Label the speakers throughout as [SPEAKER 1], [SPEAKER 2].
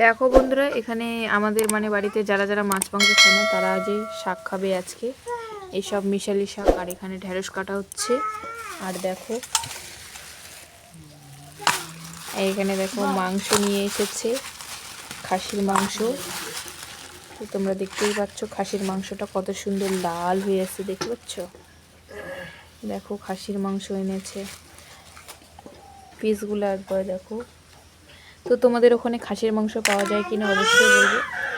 [SPEAKER 1] দেখো বন্ধুরা, এখানে আমাদের মানে বাড়িতে যারা যারা মাছ মাংস খায় না, তারা যে শাক খাবে আজকে, এইসব মিশালি শাক, আর এখানে ঢেঁড়স কাটা হচ্ছে। আর দেখো, এইখানে দেখো মাংস নিয়ে এসেছে, খাসির মাংস। তোমরা দেখতেই পাচ্ছ খাসির মাংসটা কত সুন্দর লাল হয়ে আছে, দেখতে পাচ্ছ? দেখো খাসির মাংস এনেছে। পিসগুলো একবার দেখো। তো তোমাদের ওখানে খাসির মাংস পাওয়া যায় কিনা অবশ্যই বলব।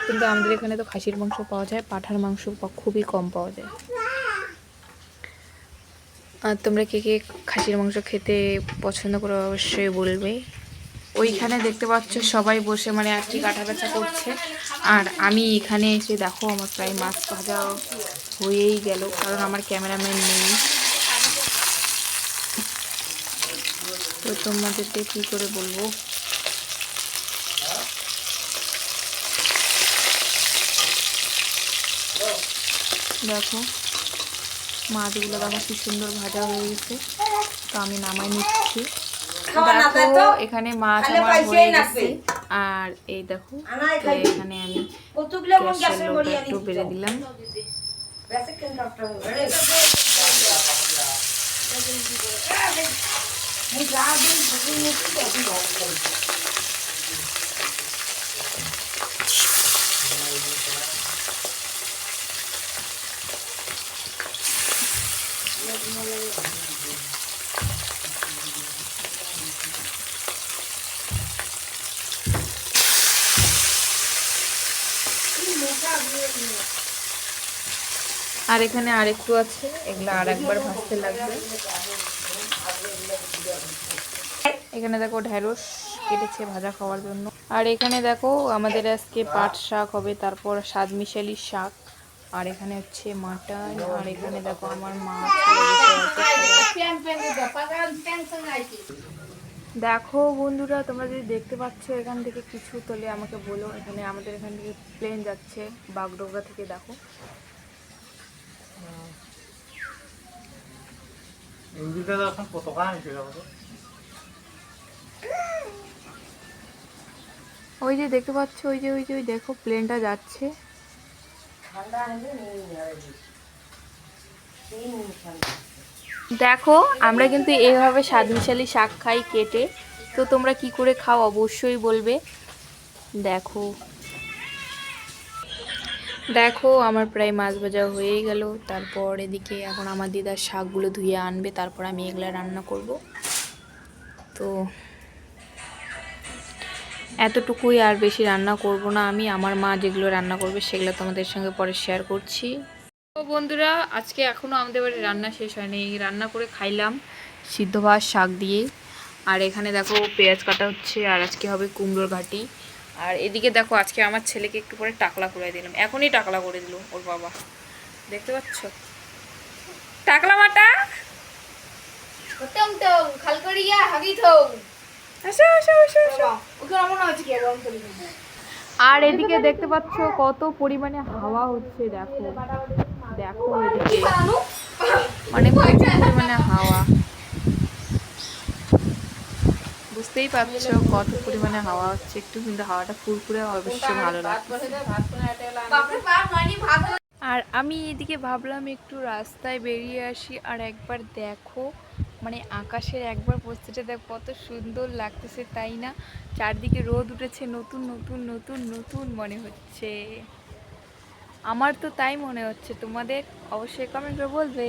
[SPEAKER 1] কিন্তু আমাদের এখানে তো খাসির মাংস পাওয়া যায়, পাঠার মাংস খুবই কম পাওয়া যায়। আর তোমরা কে কে খাসির মাংস খেতে পছন্দ করো অবশ্যই বলবে। ওইখানে দেখতে পাচ্ছ সবাই বসে মানে আর কি কাটা বেচা করছে। আর আমি এখানে এসে দেখো আমার প্রায় মাছ ভাজা হয়েই গেল, কারণ আমার ক্যামেরাম্যান নেই। তো তোমাদেরকে কী করে বলব? দেখো মাছগুলো দেখো কি সুন্দর ভাজা হয়ে গেছে তো আমি নামাই নিচ্ছি দেখো এখানে মাছ আমার হয়ে গেছে আর এই দেখো এখানে আমি একটু বেড়ে দিলাম আর এখানে আরেকটু আছে, এগুলো আর একবার ভাজতে লাগবে। এখানে দেখো ঢেঁড়স কেটেছে ভাজা খাওয়ার জন্য। আর এখানে দেখো আমাদের আজকে পাট শাক হবে, তারপর স্বাদ মিশালি শাক। আর এখানে হচ্ছে মাটন আর এখানে দেখো আমার মা দেখো বন্ধুরা তোমরা যদি দেখতে পাচ্ছ এখান থেকে কিছু তাহলে আমাকে বলো। এখানে আমাদের এখান থেকে প্লেন যাচ্ছে বাগডোগরা থেকে দেখো। ওই যে দেখতে পাচ্ছ ওই যে ওই যে ওই দেখো প্লেনটা যাচ্ছে। দেখো, আমরা কিন্তু এইভাবে স্বাদ মিশালি শাক খাই কেটে। তো তোমরা কি করে খাও অবশ্যই বলবে। দেখো। দেখো, আমার প্রায় মাছ ভাজা হয়েই গেল। তারপর এদিকে এখন আমার দিদার শাকগুলো ধুয়ে আনবে। তারপর আমি এগুলো রান্না করব। তো এতটুকুই আর বেশি রান্না করব না। আমি, আমার মা যেগুলো রান্না করবে সেগুলো তোমাদের সঙ্গে পরে শেয়ার করছি। তো বন্ধুরা, আজকে এখনও আমাদের বাড়ি রান্না শেষ হয়নি। রান্না করে খাইলাম সিদ্ধ ভাত, শাক দিয়ে। আর এখানে দেখো পেঁয়াজ কাটা হচ্ছে আর আজকে হবে কুমড়োর ঘাটি। আর এদিকে দেখো আজকে আমার ছেলেকে একটু পরে টাকলা করে দিলাম। এখনই টাকলা করে দিল ওর বাবা। দেখতে পাচ্ছ? টাকলা মাটা?
[SPEAKER 2] খাল করিয়া হাগি থৌ
[SPEAKER 1] আর এদিকে দেখতে পাচ্ছ কত পরিমাণে হাওয়া হচ্ছে দেখো। দেখো এদিকে। মানে প্রচুর পরিমাণে হাওয়া। বুঝতেই পারছ কত পরিমাণে হাওয়া হচ্ছে। একটু কিন্তু হাওয়াটা ফুরফুরে অবশ্যই ভালো লাগছে। আর আমি এদিকে ভাবলাম একটু রাস্তায় বেরিয়ে আসি আর একবার দেখো। মানে আকাশের একবার পোস্টটা দেখ কত সুন্দর লাগতেছে তাই না? চারদিকে রোদ উঠেছে নতুন নতুন নতুন নতুন মনে হচ্ছে। আমার তো তাই মনে হচ্ছে তোমাদের অবশ্যই কমেন্ট বলবে।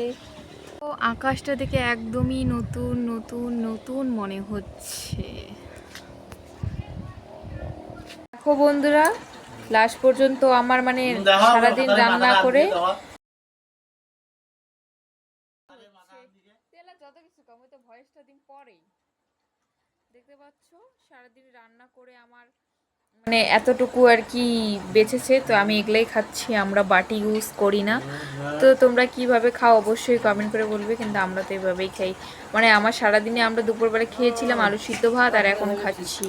[SPEAKER 1] তো আকাশটা দেখে একদমই নতুন নতুন নতুন মনে হচ্ছে। দেখো বন্ধুরা লাস্ট পর্যন্ত আমার মানে সারাদিন রান্না করে তেলা যত কিছু কম তো ভয়েসটা দিন পরেই। দেখতে পাচ্ছ, সারাদিন রান্না করে আমার মানে এতটুকু আর কি বেঁচেছে, তো আমি এগুলাই খাচ্ছি, আমরা বাটি ইউজ করি না। তো তোমরা কীভাবে খাও অবশ্যই কমেন্ট করে বলবে, কিন্তু আমরা তো এভাবেই খাই। মানে আমার সারাদিনে আমরা দুপুরবেলা খেয়েছিলাম আলু সিদ্ধ ভাত আর এখন খাচ্ছি।